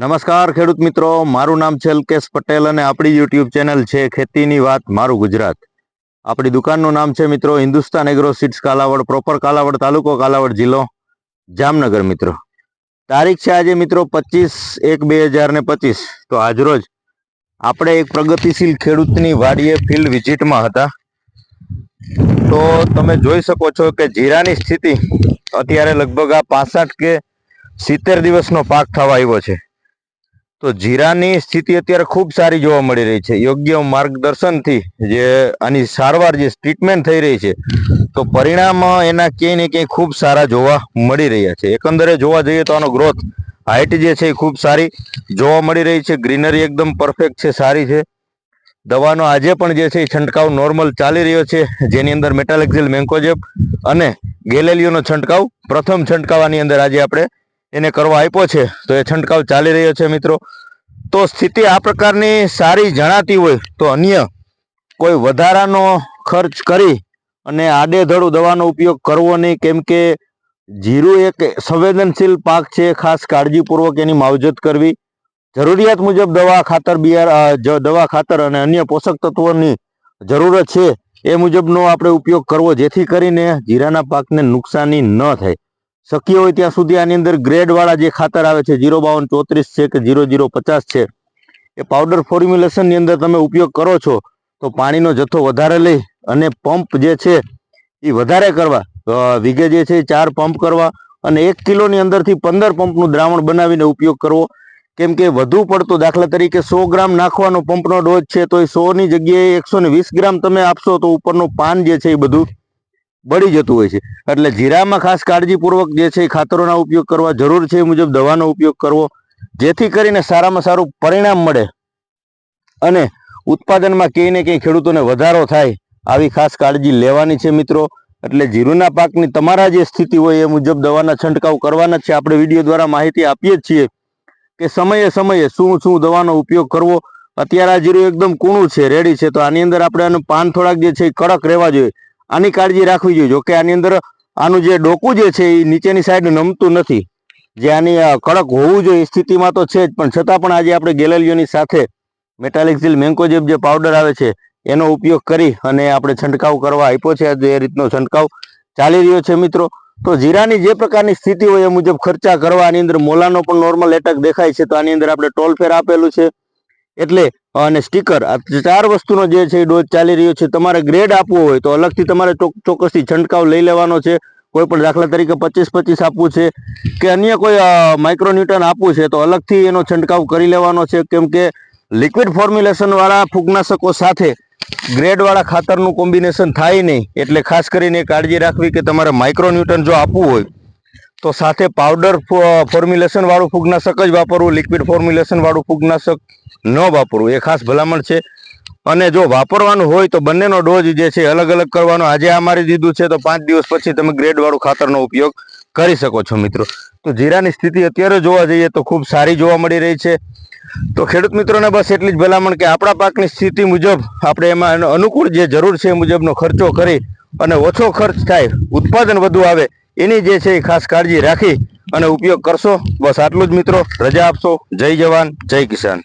નમસ્કાર ખેડૂત મિત્રો, મારું નામ છે અલ્કેશ પટેલ અને આપણી યુટ્યુબ ચેનલ છે ખેતીની વાત, મારું ગુજરાત. આપણી દુકાનનું નામ છે મિત્રો, Hindustan agro seeds Kalavad proper Kalavad તાલુકો કાલાવડ જિલ્લો, જામનગર મિત્રો. તારીખ છે આજે મિત્રો પચીસ એક બે હજાર ને પચીસ. તો આજરોજ આપણે એક પ્રગતિશીલ ખેડૂતની વાડીએ ફિલ્ડ વિઝિટમાં હતા. તો તમે જોઈ શકો છો કે જીરાની સ્થિતિ અત્યારે લગભગ આ પાસઠ કે સિત્તેર દિવસનો પાક થવા આવ્યો છે. તો જીરાની સ્થિતિ અત્યારે ખૂબ સારી જોવા મળી રહી છે. યોગ્ય માર્ગદર્શનથી જે આની સારવાર જે ટ્રીટમેન્ટ થઈ રહી છે, તો પરિણામ એના ક્યાંય ને ક્યાંય ખૂબ સારા જોવા મળી રહ્યા છે. એકંદરે જોવા જઈએ તો આનો ગ્રોથ હાઇટ જે છે એ ખૂબ સારી જોવા મળી રહી છે. ગ્રીનરી એકદમ પરફેક્ટ છે, સારી છે. દવાનો આજે પણ જે છે એ છંટકાવ નોર્મલ ચાલી રહ્યો છે. જેની અંદર મેટાલેક્ઝિલ મેન્કોજેબ અને ગેલેલિયોનો છંટકાવ, પ્રથમ છંટકાવની અંદર આજે આપણે એને કરવા આપ્યો છે, તો એ છંટકાવ ચાલી રહ્યો છે મિત્રો. તો સ્થિતિ આ પ્રકારની સારી જણાતી હોય તો અન્ય કોઈ વધારાનો ખર્ચ કરી અને આડેધડું દવાનો ઉપયોગ કરવો નહીં, કેમ કે જીરું એક સંવેદનશીલ પાક છે, ખાસ કાળજીપૂર્વક એની માવજત કરવી. જરૂરિયાત મુજબ દવા ખાતર, બિયાર દવા ખાતર અને અન્ય પોષક તત્વોની જરૂરત છે, એ મુજબનો આપણે ઉપયોગ કરવો, જેથી કરીને જીરાના પાકને નુકસાની ન થાય. શક્ય હોય ત્યાં સુધી આની અંદર ગ્રેડ વાળા જે ખાતર આવે છે, જીરો બાવન ચોત્રીસ છે કે જીરો જીરો પચાસ છે, એ પાવડર ફોર્મ્યુલેશનની અંદર તમે ઉપયોગ કરો છો, તો પાણીનો જથ્થો વધારે લઈ અને પંપ જે છે, એ વધારે કરવા. વીઘે જે છે ચાર પંપ કરવા અને એક કિલોની અંદરથી પંદર પંપનું દ્રાવણ બનાવીને ઉપયોગ કરવો. કેમ કે વધુ પડતો દાખલા તરીકે સો ગ્રામ નાખવાનો પંપનો ડોઝ છે, તો એ સોની જગ્યાએ એકસો ગ્રામ તમે આપશો તો ઉપરનું પાન જે છે એ બધું બળી જતું હોય છે. એટલે જીરામાં ખાસ કાળજીપૂર્વક જે છે એ ખાતરોના ઉપયોગ કરવા, જરૂર છે એ મુજબ દવાનો ઉપયોગ કરવો, જેથી કરીને સારામાં સારું પરિણામ મળે અને ઉત્પાદનમાં કંઈ ને કંઈ ખેડૂતોને વધારો થાય આવી ખાસ કાળજી લેવાની છે મિત્રો. એટલે જીરુના પાકની તમારા જે સ્થિતિ હોય એ મુજબ દવાના છંટકાવ કરવાના છે. આપણે વીડિયો દ્વારા માહિતી આપીએ જ છીએ કે સમયે સમયે શું શું દવાનો ઉપયોગ કરવો. અત્યારે આ જીરું એકદમ કૂણું છે, રેડી છે. તો આની અંદર આપણે આનું પાન થોડાક જે છે એ કડક રહેવા જોઈએ. આની કાળજી રાખવી જોઈએ. જોકે આની અંદર આનું જે ડોકું જે છે એ નીચેની સાઈડ નમતું નથી. જે આની કડક હોવું જોઈએ સ્થિતિમાં તો છે જ. પણ છતાં પણ આજે આપણે ગેલેલિયોની સાથે મેટાલિક્સિલ મેન્કોજેબ જે પાવડર આવે છે, એનો ઉપયોગ કરી અને આપણે છંટકાવ કરવા આપ્યો છે. એ રીતનો છંટકાવ ચાલી રહ્યો છે મિત્રો. તો જીરાની જે પ્રકારની સ્થિતિ હોય એ મુજબ ખર્ચા કરવા આની અંદર મોલાનો પણ નોર્મલ એટક દેખાય છે. તો આની અંદર આપણે ટોલ ફેર આપેલું છે. એટલે અને સ્ટીકર આ ચાર વસ્તુનો જે છે ડોઝ ચાલી રહ્યો છે, તમારે ગ્રેડ આપવો હોય તો અલગથી તમારે ચોક- ચોક્કસથી છંટકાવ લઈ લેવાનો છે. કોઈ પણ દાખલા તરીકે પચીસ પચીસ આપવું છે કે અન્ય કોઈ માઇક્રોન્યુટન આપવું છે તો અલગથી એનો છંટકાવ કરી લેવાનો છે. કેમ કે લિક્વિડ ફોર્મ્યુલેશનવાળા ફૂગનાશકો સાથે ગ્રેડવાળા ખાતરનું કોમ્બિનેશન થાય નહીં. એટલે ખાસ કરીને કાળજી રાખવી કે તમારે માઇક્રોન્યુટન જો આપવું હોય તો સાથે પાવડર ફોર્મ્યુલેશન વાળું ફૂગનાશક જ વાપરવું લિક્વિડ ફોર્મ્યુલેશન વાળું ફૂગનાશક ન વાપરવું, એ ખાસ ભલામણ છે. અને જો વાપરવાનું હોય તો બંનેનો ડોઝ જે છે અલગ અલગ કરવાનો. આજે આ મારી દીધું છે તો પાંચ દિવસ પછી તમે ગ્રેડવાળું ખાતરનો ઉપયોગ કરી શકો છો મિત્રો. તો જીરાની સ્થિતિ અત્યારે જોવા જઈએ તો ખૂબ સારી જોવા મળી રહી છે. તો ખેડૂત મિત્રોને બસ એટલી જ ભલામણ કે આપણા પાકની સ્થિતિ મુજબ આપણે એમાં અનુકૂળ જે જરૂર છે એ મુજબનો ખર્ચો કરી અને ઓછો ખર્ચ થાય, ઉત્પાદન વધુ આવે એની જે છે એ ખાસ કાળજી રાખી અને ઉપયોગ કરશો. બસ આટલું જ મિત્રો. રજા આપશો. જય જવાન, જય કિસાન.